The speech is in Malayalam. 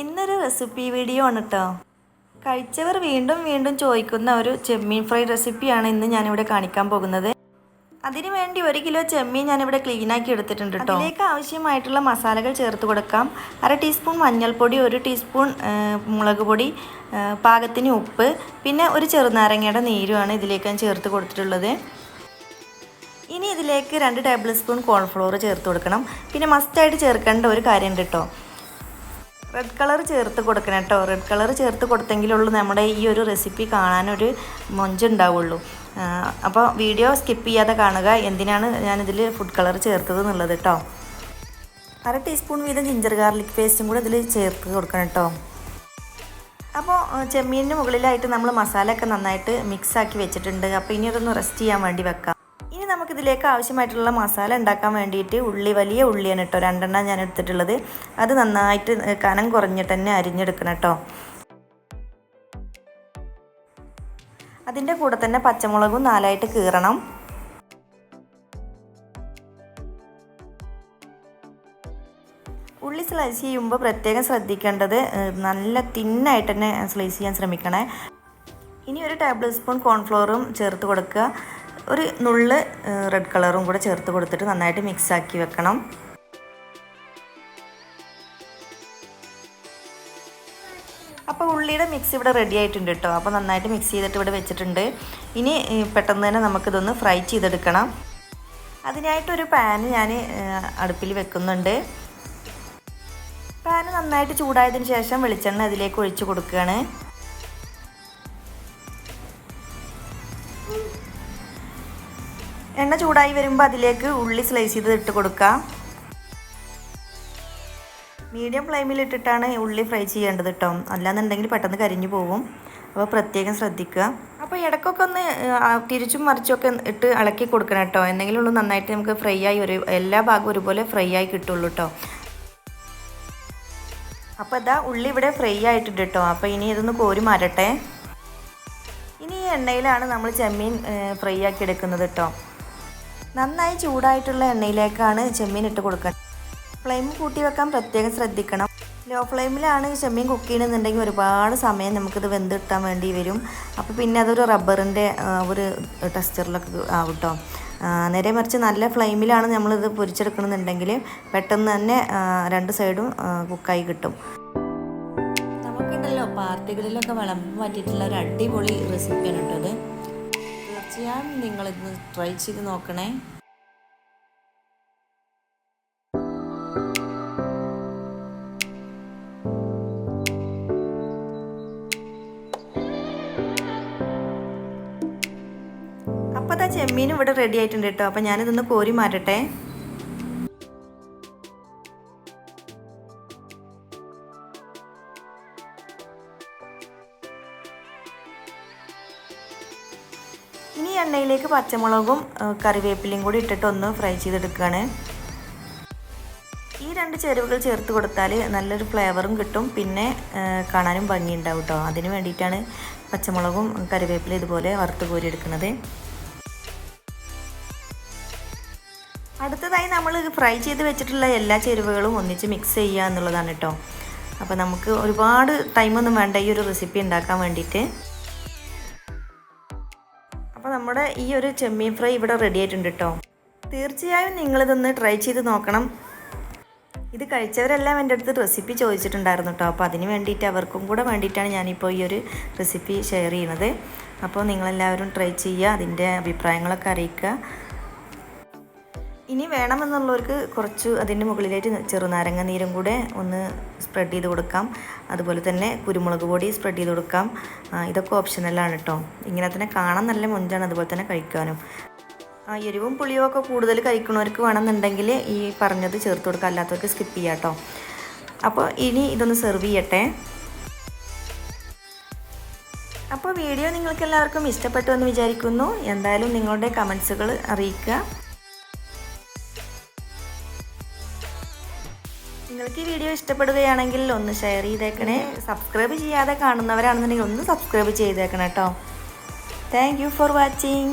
ഇന്നൊരു റെസിപ്പി വീഡിയോ ആണ് കേട്ടോ കഴിച്ചവർ വീണ്ടും വീണ്ടും ചോദിക്കുന്ന ഒരു ചെമ്മീൻ ഫ്രൈ റെസിപ്പിയാണ് ഇന്ന് ഞാനിവിടെ കാണിക്കാൻ പോകുന്നത്. അതിനു വേണ്ടി ഒരു കിലോ ചെമ്മീൻ ഞാനിവിടെ ക്ലീനാക്കി എടുത്തിട്ടുണ്ട് കേട്ടോ അതിലേക്ക് ആവശ്യമായിട്ടുള്ള മസാലകൾ ചേർത്ത് കൊടുക്കാം. അര ടീസ്പൂൺ മഞ്ഞൾപ്പൊടി ഒരു ടീസ്പൂൺ മുളക് പൊടി പാകത്തിന് ഉപ്പ് പിന്നെ ഒരു ചെറുനാരങ്ങയുടെ നീരുമാണ് ഇതിലേക്ക് ഞാൻ ചേർത്ത് കൊടുത്തിട്ടുള്ളത്. ഇനി ഇതിലേക്ക് രണ്ട് ടേബിൾ സ്പൂൺ കോൺഫ്ലോർ ചേർത്ത് കൊടുക്കണം. പിന്നെ മസ്റ്റായിട്ട് ചേർക്കേണ്ട ഒരു കാര്യമുണ്ട് കേട്ടോ റെഡ് കളർ ചേർത്ത് കൊടുക്കണം കേട്ടോ. റെഡ് കളർ ചേർത്ത് കൊടുത്തെങ്കിലുള്ളൂ നമ്മുടെ ഈ ഒരു റെസിപ്പി കാണാനൊരു മൊഞ്ചുണ്ടാവുള്ളൂ. അപ്പോൾ വീഡിയോ സ്കിപ്പ് ചെയ്യാതെ കാണുക. എന്തിനാണ് ഞാനിതിൽ ഫുഡ് കളർ ചേർത്തത് എന്നുള്ളത് കേട്ടോ. അര ടീസ്പൂൺ വീതം ജിഞ്ചർ ഗാർലിക് പേസ്റ്റും കൂടെ ഇതിൽ ചേർത്ത് കൊടുക്കണം കേട്ടോ. അപ്പോൾ ചെമ്മീനിന് മുകളിലായിട്ട് നമ്മൾ മസാലയൊക്കെ നന്നായിട്ട് മിക്സാക്കി വെച്ചിട്ടുണ്ട്. അപ്പോൾ ഇനി അതൊന്ന് റെസ്റ്റ് ചെയ്യാൻ വേണ്ടി വെക്കാം. നമുക്കിതിലേക്ക് ആവശ്യമായിട്ടുള്ള മസാല ഉണ്ടാക്കാൻ വേണ്ടിയിട്ട് ഉള്ളി വലിയ ഉള്ളിയാണ് കേട്ടോ. രണ്ടെണ്ണം ഞാൻ എടുത്തിട്ടുള്ളത്. അത് നന്നായിട്ട് കനം കുറഞ്ഞിട്ട് തന്നെ അരിഞ്ഞെടുക്കണം കേട്ടോ. അതിന്റെ കൂടെ തന്നെ പച്ചമുളകും നാലായിട്ട് കീറണം. ഉള്ളി സ്ലൈസ് ചെയ്യുമ്പോൾ പ്രത്യേകം ശ്രദ്ധിക്കേണ്ടത് നല്ല തിന്നായിട്ട് തന്നെ സ്ലൈസ് ചെയ്യാൻ ശ്രമിക്കണേ. ഇനി ഒരു ടേബിൾ സ്പൂൺ കോൺഫ്ലോറും ചേർത്ത് കൊടുക്കുക. ഒരു നുള്ള് റെഡ് കളറും കൂടെ ചേർത്ത് കൊടുത്തിട്ട് നന്നായിട്ട് മിക്സ് ആക്കി വെക്കണം. അപ്പോൾ ഉള്ളിയുടെ മിക്സ് ഇവിടെ റെഡി ആയിട്ടുണ്ട് കേട്ടോ അപ്പോൾ നന്നായിട്ട് മിക്സ് ചെയ്തിട്ട് ഇവിടെ വെച്ചിട്ടുണ്ട്. ഇനി പെട്ടെന്ന് തന്നെ നമുക്കിതൊന്ന് ഫ്രൈ ചെയ്തെടുക്കണം. അതിനായിട്ടൊരു പാന് ഞാൻ അടുപ്പിൽ വെക്കുന്നുണ്ട്. പാന് നന്നായിട്ട് ചൂടായതിന് ശേഷം വെളിച്ചെണ്ണ അതിലേക്ക് ഒഴിച്ച് കൊടുക്കുകയാണ്. എണ്ണ ചൂടായി വരുമ്പോൾ അതിലേക്ക് ഉള്ളി സ്ലൈസ് ചെയ്ത് ഇട്ട് കൊടുക്കാം. മീഡിയം ഫ്ലെയിമിൽ ഇട്ടിട്ടാണ് ഉള്ളി ഫ്രൈ ചെയ്യേണ്ടത് കേട്ടോ അല്ലാന്നുണ്ടെങ്കിൽ പെട്ടെന്ന് കരിഞ്ഞു പോകും. അപ്പോൾ പ്രത്യേകം ശ്രദ്ധിക്കുക. അപ്പോൾ ഇടയ്ക്കൊക്കെ ഒന്ന് തിരിച്ചും മറിച്ചൊക്കെ ഇട്ട് ഇളക്കി കൊടുക്കണം കേട്ടോ എന്തെങ്കിലും ഉള്ളൂ നന്നായിട്ട് നമുക്ക് ഫ്രൈ ആയി ഒരു എല്ലാ ഭാഗവും ഒരുപോലെ ഫ്രൈ ആയി കിട്ടുള്ളൂ കേട്ടോ അപ്പോൾ ഇതാ ഉള്ളി ഇവിടെ ഫ്രൈ ആയിട്ടുണ്ട് കേട്ടോ അപ്പോൾ ഇനി ഇതൊന്ന് കോരി മാറട്ടെ ഇനി ഈ എണ്ണയിലാണ് നമ്മൾ ചെമ്മീൻ ഫ്രൈ ആക്കി എടുക്കുന്നത് കേട്ടോ നന്നായി ചൂടായിട്ടുള്ള എണ്ണയിലേക്കാണ് ചെമ്മീൻ ഇട്ട് കൊടുക്കുന്നത് ഫ്ലെയിം കൂട്ടി വെക്കാൻ പ്രത്യേകം ശ്രദ്ധിക്കണം. ലോ ഫ്ലെയിമിലാണ് ചെമ്മീൻ കുക്ക് ചെയ്യണമെന്നുണ്ടെങ്കിൽ ഒരുപാട് സമയം നമുക്കിത് വെന്ത് കിട്ടാൻ വേണ്ടി വരും. അപ്പോൾ പിന്നെ അതൊരു റബ്ബറിന്റെ ഒരു ടെക്സ്ചറിലൊക്കെ ആവും കേട്ടോ നേരെ മറിച്ച് നല്ല ഫ്ലെയിമിലാണ് നമ്മളിത് പൊരിച്ചെടുക്കണമെന്നുണ്ടെങ്കിൽ പെട്ടെന്ന് തന്നെ രണ്ട് സൈഡും കുക്കായി കിട്ടും. നമുക്കുണ്ടല്ലോ പാർട്ടികളിലൊക്കെ വിളമ്പ് പറ്റിയിട്ടുള്ള ഒരു അടിപൊളി റെസിപ്പിയാണ് കേട്ടോ തീർച്ചയായും നിങ്ങളിന്ന് ട്രൈ ചെയ്ത് നോക്കണേ. അപ്പോൾ അതാ ചെമ്മീനും ഇവിടെ റെഡി ആയിട്ടുണ്ട് കേട്ടോ. അപ്പോൾ ഞാനിതൊന്ന് കോരി മാറ്റട്ടെ. ഇനി എണ്ണയിലേക്ക് പച്ചമുളകും കറിവേപ്പിലയും കൂടി ഇട്ടിട്ട് ഒന്ന് ഫ്രൈ ചെയ്തെടുക്കുകയാണ്. ഈ രണ്ട് ചേരുവകൾ ചേർത്ത് കൊടുത്താൽ നല്ലൊരു ഫ്ലേവറും കിട്ടും. പിന്നെ കാണാനും ഭംഗിയുണ്ടാവും കേട്ടോ അതിന് വേണ്ടിയിട്ടാണ് പച്ചമുളകും കറിവേപ്പിലയും ഇതുപോലെ വറുത്ത് കോരി എടുക്കുന്നത്. അടുത്തതായി നമ്മൾ ഫ്രൈ ചെയ്ത് വെച്ചിട്ടുള്ള എല്ലാ ചേരുവകളും ഒന്നിച്ച് മിക്സ് ചെയ്യുക എന്നുള്ളതാണ് കേട്ടോ അപ്പോൾ നമുക്ക് ഒരുപാട് ടൈമൊന്നും വേണ്ട ഈ ഒരു റെസിപ്പി ഉണ്ടാക്കാൻ വേണ്ടിയിട്ട്. നമ്മുടെ ഈ ഒരു ചെമ്മീൻ ഫ്രൈ ഇവിടെ റെഡി ആയിട്ടുണ്ട് കേട്ടോ തീർച്ചയായും നിങ്ങളിതൊന്ന് ട്രൈ ചെയ്ത് നോക്കണം. ഇത് കഴിച്ചവരെല്ലാം എന്റെ അടുത്ത് റെസിപ്പി ചോദിച്ചിട്ടുണ്ടായിരുന്നു കേട്ടോ അപ്പോൾ അതിന് വേണ്ടിയിട്ട് അവർക്കും കൂടെ വേണ്ടിയിട്ടാണ് ഞാനിപ്പോൾ ഈ ഒരു റെസിപ്പി ഷെയർ ചെയ്യുന്നത് അപ്പോൾ നിങ്ങളെല്ലാവരും ട്രൈ ചെയ്യുക അതിന്റെ അഭിപ്രായങ്ങളൊക്കെ അറിയിക്കുക. ഇനി വേണമെന്നുള്ളവർക്ക് കുറച്ച് അതിന്റെ മുകളിലായിട്ട് ചെറുനാരങ്ങ നീരും കൂടെ ഒന്ന് സ്പ്രെഡ് ചെയ്ത് കൊടുക്കാം. അതുപോലെ തന്നെ കുരുമുളക് പൊടി സ്പ്രെഡ് ചെയ്ത് കൊടുക്കാം. ഇതൊക്കെ ഓപ്ഷനലാണ് കേട്ടോ ഇങ്ങനെ തന്നെ കാണാൻ നല്ല മുഞ്ചാണ് അതുപോലെ തന്നെ കഴിക്കാനും. എരിവും പുളിയും ഒക്കെ കൂടുതൽ കഴിക്കുന്നവർക്ക് വേണമെന്നുണ്ടെങ്കിൽ ഈ പറഞ്ഞത് ചേർത്ത് കൊടുക്കുക അല്ലാത്തവർക്ക് സ്കിപ്പ് ചെയ്യാം കേട്ടോ അപ്പോൾ ഇനി ഇതൊന്ന് സെർവ് ചെയ്യട്ടെ. അപ്പോൾ വീഡിയോ നിങ്ങൾക്ക് എല്ലാവർക്കും ഇഷ്ടപ്പെട്ടു എന്ന് വിചാരിക്കുന്നു. എന്തായാലും നിങ്ങളുടെ കമൻസുകൾ അറിയിക്കുക. നിങ്ങൾക്ക് ഈ വീഡിയോ ഇഷ്ടപ്പെടുകയാണെങ്കിൽ ഒന്ന് ഷെയർ ചെയ്തേക്കണേ. സബ്സ്ക്രൈബ് ചെയ്യാതെ കാണുന്നവരാണെന്നുണ്ടെങ്കിൽ ഒന്ന് സബ്സ്ക്രൈബ് ചെയ്തേക്കണം കേട്ടോ താങ്ക് യു ഫോർ വാച്ചിങ്